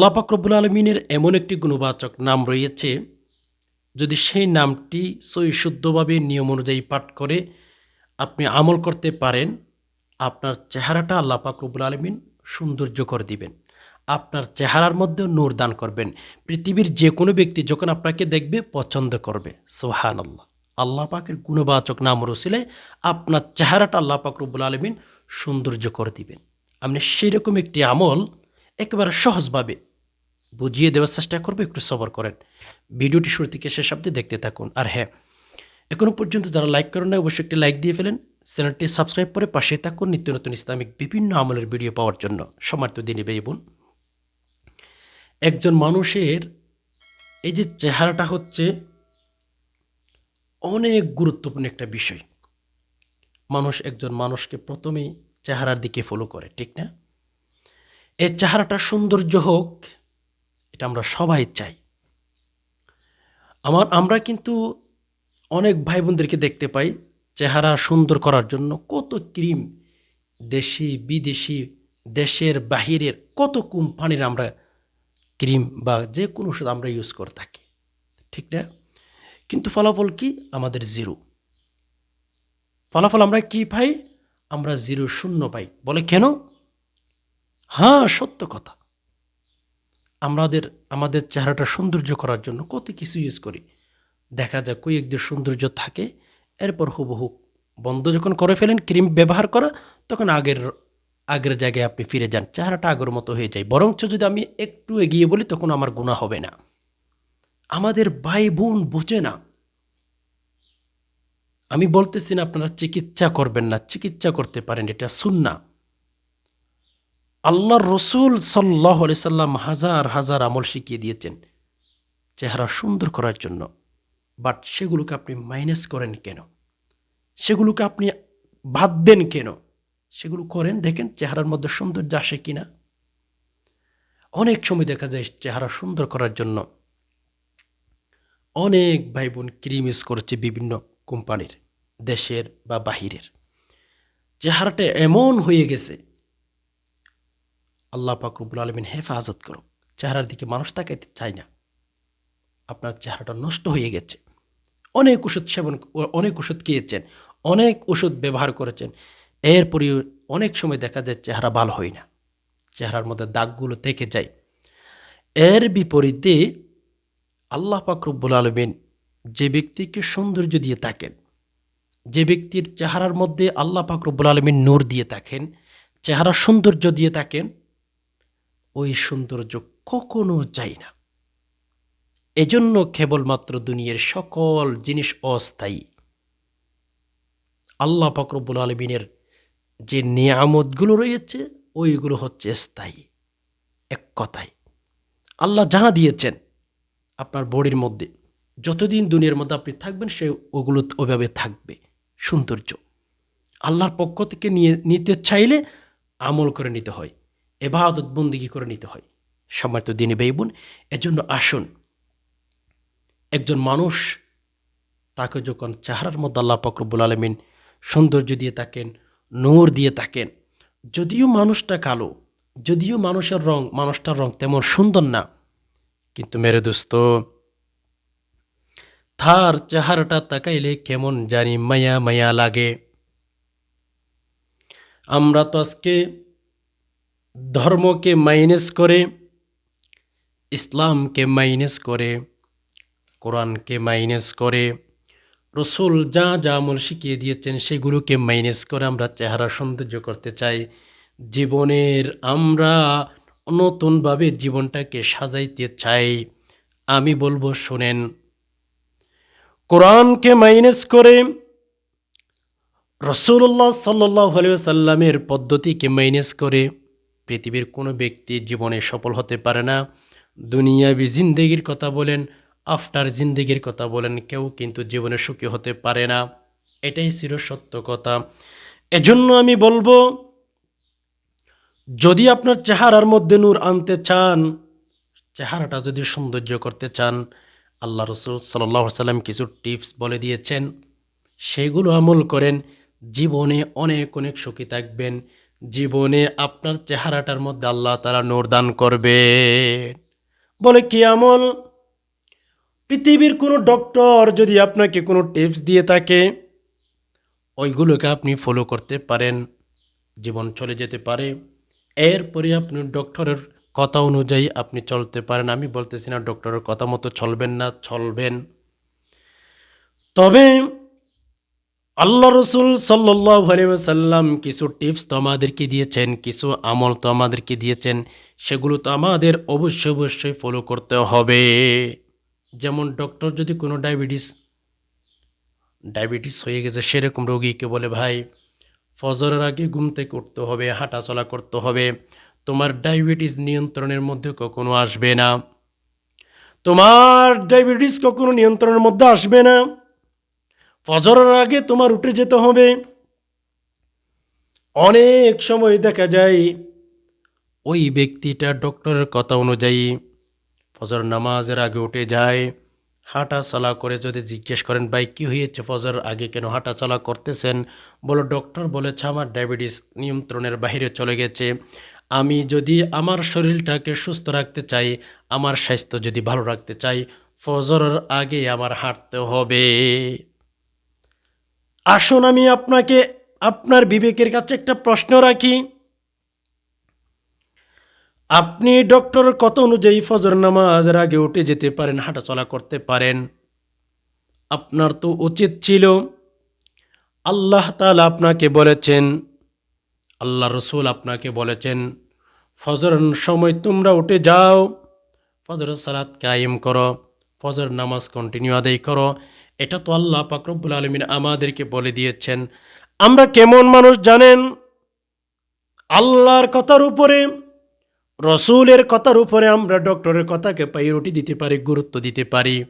আল্লাহ পাকরবুল আলমিনের এমন একটি গুণবাচক নাম রয়েছে, যদি সেই নামটি সই শুদ্ধভাবে নিয়ম অনুযায়ী পাঠ করে আপনি আমল করতে পারেন, আপনার চেহারাটা আল্লাহ পাকরবুল আলমিন সৌন্দর্য করে দিবেন। আপনার চেহারার মধ্যে নূর দান করবেন। পৃথিবীর যে কোনো ব্যক্তি যখন আপনাকে দেখবে, পছন্দ করবে। সোহান আল্লাহ আল্লাহ পাকের গুণবাচক নাম রসিলে আপনার চেহারাটা আল্লাহ পাক রব্বুল আলমিন সৌন্দর্য করে দিবেন। আপনি সেরকম একটি আমল একেবারে সহজভাবে বুঝিয়ে দেওয়ার চেষ্টা করবে, একটু সবর করেন। ভিডিওটি শুরু থেকে শেষ অব্দি দেখতে থাকুন। আর হ্যাঁ এখনও পর্যন্ত যারা লাইক করেন না অবশ্যই একটি লাইক দিয়ে ফেলেন। চ্যানেলটি সাবস্ক্রাইব করে পাশে থাকুন নিত্য নতুন ইসলামিক বিভিন্ন আমলের ভিডিও পাওয়ার জন্য। সমার্থ দিনী বেই বোন। একজন মানুষের এই যে চেহারাটা হচ্ছে অনেক গুরুত্বপূর্ণ একটা বিষয়। মানুষ একজন মানুষকে প্রথমেই চেহারার দিকে ফলো করে, ঠিক না? এই চেহারাটা সৌন্দর্য হোক এটা আমরা সবাই চাই। আমার, আমরা কিন্তু অনেক ভাই বোনদেরকে দেখতে পাই চেহারা সুন্দর করার জন্য কত ক্রিম দেশি, বিদেশি, দেশের বাহিরের কত কোম্পানির আমরা ক্রিম বা যে কোনো ওষুধ আমরা ইউজ করে থাকি। ঠিক না? কিন্তু ফলাফল কি? আমাদের জিরো ফলাফল আমরা কি পাই? আমরা জিরো শূন্য পাই। বলে কেন? হ্যাঁ সত্য কথা। আমাদের আমাদের চেহারাটা সৌন্দর্য করার জন্য কত কিছু ইউজ করি। দেখা যায় কয়েকদের সৌন্দর্য থাকে, এরপর হুবহু বন্ধ। যখন করে ফেলেন ক্রিম ব্যবহার করা, তখন আগের আগের জায়গায় আপনি ফিরে যান। চেহারাটা আগের মতো হয়ে যায়। বরঞ্চ যদি আমি একটু এগিয়ে বলি, তখন আমার গুণা হবে না। আমাদের ভাই বোন বোঝে না। আমি বলতেছি না, আপনারা চিকিৎসা করবেন না। চিকিৎসা করতে পারেন, এটা সুন্না আল্লাহর রসুল সাল্লাহ সাল্লাম হাজার হাজার আমল শিখিয়ে দিয়েছেন চেহারা সুন্দর করার জন্য। বাট সেগুলোকে আপনি মাইনাস করেন কেন? সেগুলোকে আপনি বাদ দেন কেন? সেগুলো করেন, দেখেন চেহারার মধ্যে সৌন্দর্য আসে কিনা। অনেক সময় দেখা যায় চেহারা সুন্দর করার জন্য অনেক ভাই বোন ক্রিম ইউজ করেছে বিভিন্ন কোম্পানির, দেশের বা বাহিরের। চেহারাটা এমন হয়ে গেছে আল্লাহ পাকরুবুল আলমিন হেফাজত করুক। চেহারার দিকে মানুষ তাকাইতে চায় না। আপনার চেহারাটা নষ্ট হয়ে গেছে। অনেক ওষুধ সেবন অনেক ওষুধ খেয়েছেন, অনেক ওষুধ ব্যবহার করেছেন। এরপরে অনেক সময় দেখা যায় চেহারা ভালো হয় না। চেহারার মধ্যে দাগগুলো থেকে যায়। এর বিপরীতে আল্লাহ পাকরুব্বুল আলমিন যে ব্যক্তিকে সৌন্দর্য দিয়ে থাকেন, যে ব্যক্তির চেহারার মধ্যে আল্লাহ পাকরুব্বুল আলমিন নূর দিয়ে থাকেন চেহারা সৌন্দর্য দিয়ে থাকেন ওই সৌন্দর্য কখনো চাই না। এজন্য কেবলমাত্র দুনিয়ার সকল জিনিস অস্থায়ী। আল্লাহ পাকরবুল আলমিনের যে নিয়ামতগুলো রয়েছে, ওইগুলো হচ্ছে স্থায়ী, এক কথায়। আল্লাহ যাহা দিয়েছেন আপনার বডির মধ্যে, যতদিন দুনিয়ার মধ্যে আপনি থাকবেন, সে ওগুলো ওইভাবে থাকবে। সৌন্দর্য। আল্লাহর পক্ষ থেকে নিয়ে, নিতে চাইলে আমল করে নিতে হয়। এবাদত বন্দিগি করে নিতে হয়। সময় তো দিনে বেইবুন এজন্য আসুন। একজন মানুষ তাকে যখন চেহারার মধ্যে আল্লাহ ফকরবুল আলমিন সৌন্দর্য দিয়ে থাকেন, নূর দিয়ে থাকেন, যদিও মানুষটা কালো, যদিও মানুষের রং, মানুষটার রং তেমন সুন্দর না, কিন্তু মেরে দোস্ত, তার চেহারাটা তাকাইলে কেমন জানি মায়া মায়া লাগে। আমরা তো আজকে ধর্মকে মাইনাস করে, ইসলামকে মাইনাস করে, কোরআনকে মাইনাস করে, রসুল যা যা আমল শিখিয়ে দিয়েছেন সেগুলোকে মাইনাস করে আমরা চেহারা সৌন্দর্য করতে চাই। জীবনের আমরা নতুনভাবে জীবনটাকে সাজাইতে চাই। আমি বলব, শোনেন, কোরআনকে মাইনাস করে রসুল্লাহ সাল্লাহ সাল্লামের পদ্ধতিকে মাইনাস করে পৃথিবীর কোনো ব্যক্তি জীবনে সফল হতে পারে না। দুনিয়াবি জিন্দেগির কথা বলেন, আফটার জিন্দেগির কথা বলেন, কেউ কিন্তু জীবনে সুখী হতে পারে না। এটাই চির সত্য কথা। এজন্য আমি বলব, যদি আপনার চেহারার মধ্যে নূর আনতে চান, চেহারাটা যদি সৌন্দর্য করতে চান, আল্লাহ রসুল সাল্লাহ সাল্লাম কিছু টিপস বলে দিয়েছেন। সেগুলো আমল করেন, জীবনে অনেক অনেক সুখী থাকবেন। জীবনে আপনার চেহারাটার মধ্যে আল্লাহ তারা নোরদান করবে। বলে কি আমল? পৃথিবীর কোনো ডক্টর যদি আপনাকে কোনো টিপস দিয়ে থাকে, ওইগুলোকে আপনি ফলো করতে পারেন, জীবন চলে যেতে পারে। এরপরে আপনি ডক্টরের কথা অনুযায়ী আপনি চলতে পারেন। আমি বলতেছি না, ডক্টরের কথা মতো চলবেন না, চলবেন। তবে আল্লাহ রসুল সাল্লাম কিছু টিপস তো আমাদেরকে দিয়েছেন, কিছু আমল তো আমাদেরকে দিয়েছেন, সেগুলো তো আমাদের অবশ্যই অবশ্যই ফলো করতে হবে। যেমন ডক্টর যদি কোনো ডায়াবেটিস ডায়াবেটিস হয়ে গেছে, সেরকম রোগীকে বলে, ভাই, ফজরের আগে ঘুম থেকে উঠতে হবে, হাঁটাচলা করতে হবে, তোমার ডায়াবেটিস নিয়ন্ত্রণের মধ্যে কখনো আসবে না। তোমার ডায়াবেটিস কখনো নিয়ন্ত্রণের মধ্যে আসবে না। ফজরের আগে তোমার উঠে যেতে হবে। অনেক সময় দেখা যায় ওই ব্যক্তিটা ডক্টরের কথা অনুযায়ী ফজর নামাজের আগে উঠে যায় হাঁটা চলা করে যদি জিজ্ঞেস করেন, ভাই, কী হয়েছে ফজর আগে কেন হাঁটা চলা করতেছেন? বলো ডক্টর বলেছে, আমার ডায়াবেটিস নিয়ন্ত্রণের বাইরে চলে গেছে। আমি যদি আমার শরীরটাকে সুস্থ রাখতে চাই, আমার স্বাস্থ্য যদি ভালো রাখতে চাই, ফজরের আগে আমার হাঁটতে হবে। আসুন আমি আপনাকে, আপনার বিবেকের কাছে একটা প্রশ্ন রাখি। আপনি ডক্টর কত অনুযায়ী ফজর নামাজের আগে উঠে যেতে পারেন, হাঁটাচলা করতে পারেন? আপনার তো উচিত ছিল। আল্লাহ তাআলা আপনাকে বলেছেন, আল্লাহ রসুল আপনাকে বলেছেন ফজর সময় তোমরা উঠে যাও ফজর সালাত কায়েম করো। ফজর নামাজ কন্টিনিউ আদায় করো। এটা তো আল্লাহ পাকরবুল আলমিন আমাদেরকে বলে দিয়েছেন। আমরা কেমন মানুষ জানেন? আল্লাহর কথার উপরে, রসুলের কথার উপরে আমরা ডক্টরের কথাকে পাইরুটি দিতে পারি, গুরুত্ব দিতে পারি।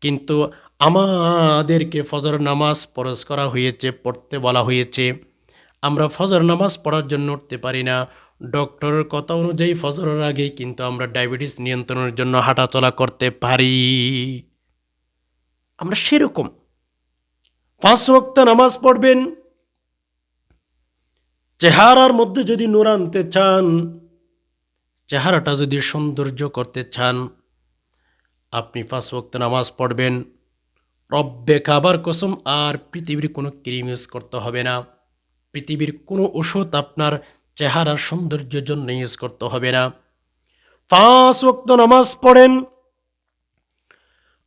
কিন্তু আমাদেরকে ফজর নামাজ পরশ করা হয়েছে, পড়তে বলা হয়েছে। আমরা ফজর নামাজ পড়ার জন্য উঠতে পারি না। ডক্টরের কথা অনুযায়ী ফজরের আগেই কিন্তু আমরা ডায়াবেটিস নিয়ন্ত্রণের জন্য হাঁটাচলা করতে পারি। আমরা সেরকম। পাঁচ ওয়াক্ত নামাজ পড়বেন। চেহারার মধ্যে যদি নূর আনতে চান, চেহারাটা যদি সৌন্দর্য করতে চান, আপনি পাঁচ ওয়াক্ত নামাজ পড়বেন। রব্বে কাবার কসম, আর পৃথিবীর কোনো ক্রিম ইউজ করতে হবে না। পৃথিবীর কোনো ওষুধ আপনার চেহারার সৌন্দর্যের জন্য ইউজ করতে হবে না। পাঁচ ওক্ত নামাজ পড়েন।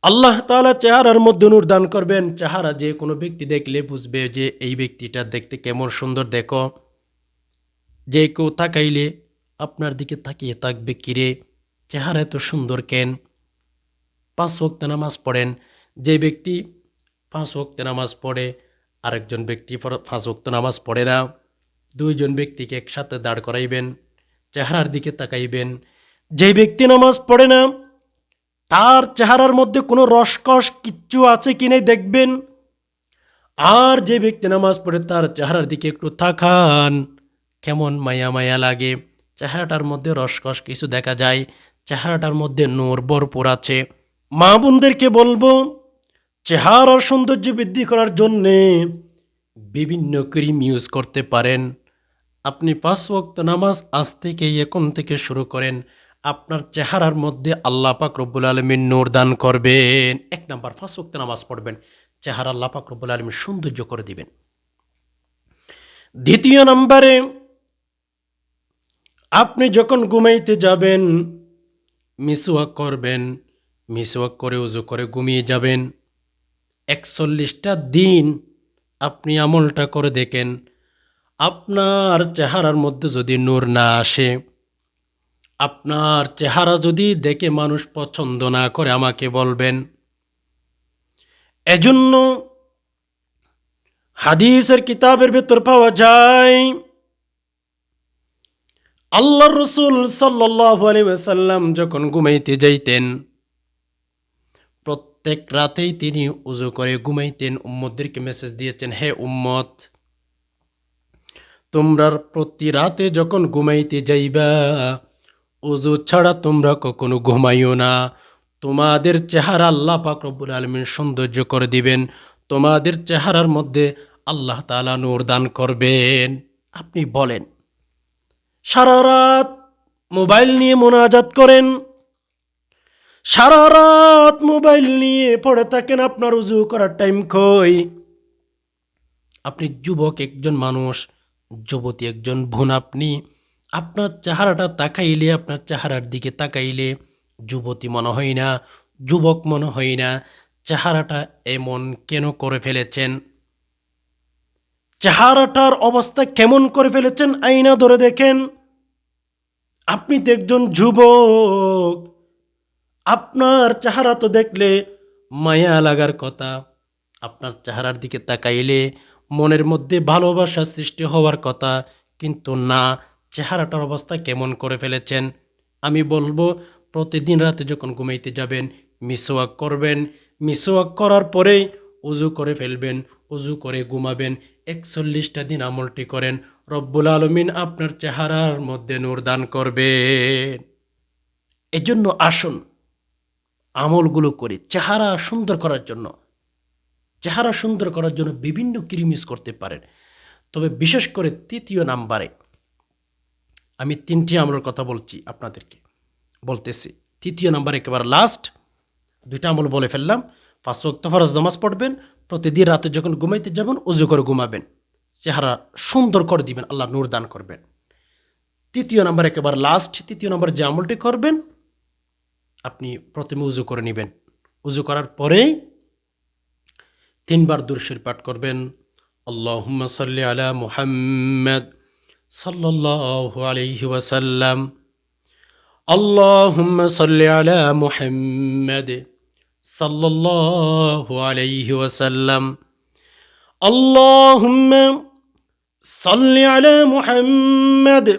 আল্লাহ তাআলা চেহারার মধ্যে নূর করবেন। চেহারা যে কোনো ব্যক্তি দেখলে বুঝবে যে এই ব্যক্তিটা দেখতে কেমন সুন্দর, দেখো। যে কেউ তাকাইলে আপনার দিকে তাকিয়ে থাকবে কিরে চেহারা এত সুন্দর কেন? পাঁচ ওক্ত নামাজ পড়েন। যে ব্যক্তি পাঁচ ওক্ত নামাজ পড়ে, আরেকজন ব্যক্তি পাঁচ ওক্ত নামাজ পড়ে না। দুইজন ব্যক্তিকে একসাথে দাঁড় করাইবেন, চেহারার দিকে তাকাইবেন। যে ব্যক্তি নামাজ পড়ে না, তার চেহারার মধ্যে কোনো রসকস কিচ্ছু আছে কি নেই দেখবেন। আর যে ব্যক্তি নামাজ পড়ে, তার চেহারার দিকে একটু তাকান। কেমন মায়া মায়া লাগে। চেহারাটার মধ্যে রসকস কিছু দেখা যায়। চেহারাটার মধ্যে নূর ভরপুর আছে। মা বোনদেরকে বলব, চেহারার সৌন্দর্য বৃদ্ধি করার জন্যে বিভিন্ন ক্রিম ইউজ করতে পারেন। আপনি পাঁচ ওয়াক্ত নামাজ আজ থেকেই এখন থেকে শুরু করেন। আপনার চেহারার মধ্যে আল্লাহ পাক রব্বুল আলমীর নূর দান করবেন। এক নাম্বার, পাঁচ ওয়াক্ত নামাজ পড়বেন। চেহারা আল্লাহ পাক রব্বুল আলমীর সৌন্দর্য করে দিবেন। দ্বিতীয় নম্বরে, আপনি যখন ঘুমাইতে যাবেন, মিসওয়াক করবেন। মিসওয়াক করে উজু করে ঘুমিয়ে যাবেন। একচল্লিশটা দিন আপনি আমলটা করে দেখেন। আপনার চেহারার মধ্যে যদি নূর না আসে, আপনার চেহারা যদি দেখে মানুষ পছন্দ না করে, আমাকে বলবেন। এজন্য হাদিসের কিতাবের ভেতর পাওয়া যায় আল্লাহ রসুল আলাইসাল্লাম যখন ঘুমাইতে যাইতেন, প্রত্যেক রাতেই তিনি উজু করে ঘুমাইতেন। উম্মদদেরকে মেসেজ দিয়েছেন, হে উম্মত তোমরা প্রতি রাতে যখন ঘুমাইতে যাইবা, উজু ছাড়া তোমরা কখনো ঘুমাইও না। তোমাদের চেহারা আল্লাহ পাক রব্বুল আলমিন সৌন্দর্য করে দিবেন। তোমাদের চেহারার মধ্যে আল্লাহ তাআলা নূর দান করবেন। আপনি বলেন, সারা রাত মোবাইল নিয়ে মোনাজাত করেন? সারা রাত মোবাইল নিয়ে পড়ে থাকেন আপনার উজু করার টাইম কই? আপনি যুবক, একজন মানুষ যুবতী একজন, বোন, আপনি আপনার চেহারাটা তাকাইলে, আপনার চেহারার দিকে তাকাইলে যুবতী মনে হয় না, যুবক মনে হয় না, চেহারাটা এমন কেন করে ফেলেছেন? চেহারাটার অবস্থা কেমন করে ফেলেছেন? আইনা ধরে দেখেন। আপনি তো একজন যুবক। আপনার চেহারা তো দেখলে মায়া লাগার কথা। আপনার চেহারার দিকে তাকাইলে মনের মধ্যে ভালোবাসা সৃষ্টি হওয়ার কথা, কিন্তু না, চেহারাটার অবস্থা কেমন করে ফেলেছেন? আমি বলব, প্রতিদিন রাতে যখন ঘুমাইতে যাবেন মিসওয়াক করবেন। মিসওয়াক করার পরেই উজু করে ফেলবেন, উজু করে ঘুমাবেন। একচল্লিশটা দিন আমলটি করেন। রব্বুল আলমিন আপনার চেহারার মধ্যে নূর দান করবেন। এজন্য আসুন, আমলগুলো করি, চেহারা সুন্দর করার জন্য। চেহারা সুন্দর করার জন্য বিভিন্ন ক্রিম ইউজ করতে পারেন। তবে বিশেষ করে তৃতীয় নাম্বারে আমি তিনটি আমলের কথা বলছি আপনাদেরকে। বলতেছি, তৃতীয় নাম্বার একেবারে লাস্ট দুইটা আমল বলে ফেললাম। পাঁচ ওয়াক্ত ফরজ নামাজ পড়বেন, প্রতিদিন রাতে যখন ঘুমাইতে যাবেন, উজু করে ঘুমাবেন। চেহারা সুন্দর করে দিবেন, আল্লাহ নূর দান করবেন। তৃতীয় নাম্বার একেবারে লাস্ট তৃতীয় নাম্বার যে আমলটি করবেন, আপনি প্রথমে উজু করে নেবেন। উজু করার পরেই তিনবার দুরশির পাঠ করবেন। আল্লাহুম্মা সাল্লি আলা মুহাম্মদ সাল্লাল্লাহু আলাইহি ওয়াসাল্লাম। আল্লাহুম্মা সাল্লি আলা মুহাম্মদ সাল্লাল্লাহু আলাইহি ওয়াসাল্লাম। আল্লাহুম্মা সাল্লি আলা মুহাম্মদ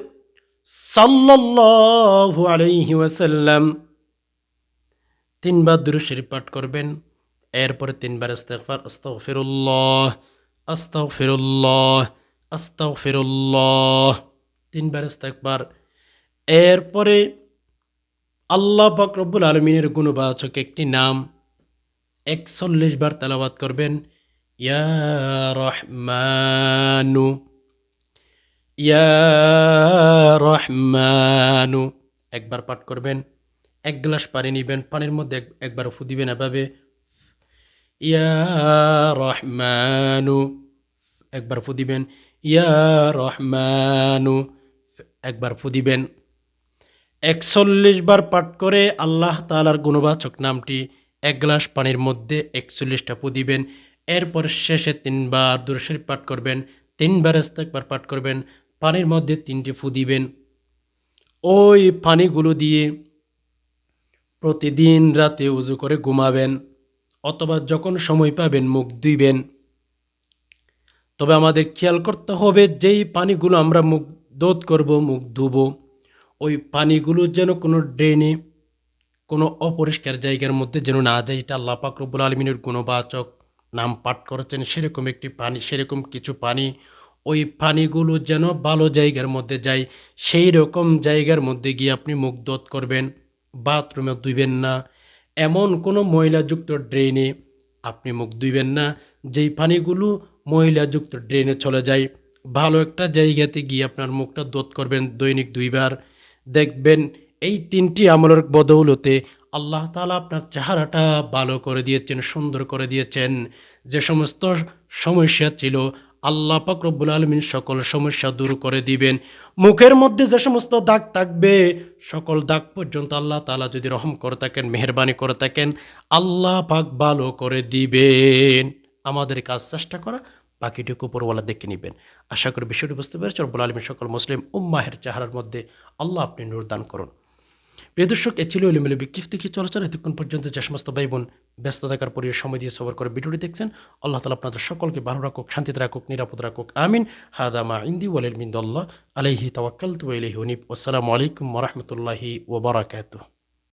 সাল্লাল্লাহু আলাইহি ওয়াসাল্লাম। তিনবার দুরুদ পাঠ করবেন। এরপরে তিনবার ইস্তেগফার, আস্তাগফিরুল্লাহ আস্তাগফিরুল্লাহ আস্তাগফিরুল্লাহ, তিনবার ইস্তেগফার। এরপরে আল্লাহ পাক রব্বুল আলমিনের গুণবাচক একটি নাম, একচল্লিশ বার তেলাবাদ করবেন, ইয়া রহমানু ইয়া রহমানু, একবার পাঠ করবেন, এক গ্লাস পানি নিবেন, পানির মধ্যে এক- একবার ফু দিবেন এভাবে ইয়া রহমানু একবার ফু দিবেন ইয়া রহমানু একবার ফু দিবেন একচল্লিশ বার পাঠ করে আল্লাহ তালার গুণবাচক নামটি এক গ্লাস পানির মধ্যে একচল্লিশটা ফু দিবেন। এরপর শেষে তিনবার দুরশরীফ পাঠ করবেন, তিনবার একবার পাঠ করবেন, পানির মধ্যে তিনটি ফু দিবেন। ওই পানিগুলো দিয়ে প্রতিদিন রাতে উজু করে ঘুমাবেন। অথবা যখন সময় পাবেন মুখ ধুইবেন। তবে আমাদের খেয়াল করতে হবে যেই পানিগুলো আমরা মুখ দোধ করব, মুখ ধুবো, ওই পানিগুলো যেন কোনো ড্রেনে, কোনো অপরিষ্কার জায়গার মধ্যে যেন না যায়। এটা আল্লাহ পাক রব্বুল আলমিনের গুণবাচক। নাম পাঠ করেছেন সেরকম একটি পানি, সেরকম কিছু পানি। ওই পানিগুলো যেন ভালো জায়গার মধ্যে যায়, সেই রকম জায়গার মধ্যে গিয়ে আপনি মুখ দোধ করবেন। বাথরুমে ধুইবেন না এমন কোনো ময়লাযুক্ত ড্রেনে আপনি মুখ ধুইবেন না, যেই পানিগুলো ময়লাযুক্ত ড্রেনে চলে যায়। ভালো একটা জায়গাতে গিয়ে আপনার মুখটা দোধ করবেন দৈনিক দুইবার। দেখবেন এই তিনটি আমলের বদৌলতে আল্লাহ তালা আপনার চেহারাটা ভালো করে দিয়েছেন, সুন্দর করে দিয়েছেন। যে সমস্ত সমস্যা ছিল আল্লাহ পাক রব্বুল আলমিন সকল সমস্যা দূর করে দিবেন। মুখের মধ্যে যে সমস্ত দাগ থাকবে, সকল দাগ পর্যন্ত আল্লাহ তাআলা যদি রহম করে থাকেন, মেহরবানি করে থাকেন, আল্লাহ পাক ভালো করে দিবেন। আমাদের কাজ চেষ্টা করা, বাকিটুকু উপরওয়ালা দেখে নেবেন। আশা করি বিষয়টি বুঝতে পেরেছি রব্বুল আলমী সকল মুসলিম উম্মাহের চেহারার মধ্যে আল্লাহ আপনি নূর দান করুন। প্রিয় দর্শক এ ছিল এলিমেলি বিক্ষিপ্ত কিছু আলোচনা এতক্ষণ পর্যন্ত যে সমস্ত ভাই বোন ব্যস্ত থাকার পরে সময় দিয়ে সবর করে ভিডিওটি দেখছেন, আল্লাহ তালা আপনাদের সকলকে ভালো রাখুক, শান্তিতে রাখুক, নিরাপদ রাখুক, আমিন। হাদামা ইন্দি ওয়ালিল মিন্দল্লাহ আলহি তাওয়াক্কাল তু আলহি হনিফ আসসালামু আলাইকুম ওরহমতুল্লাহি ওবরাকাতুহ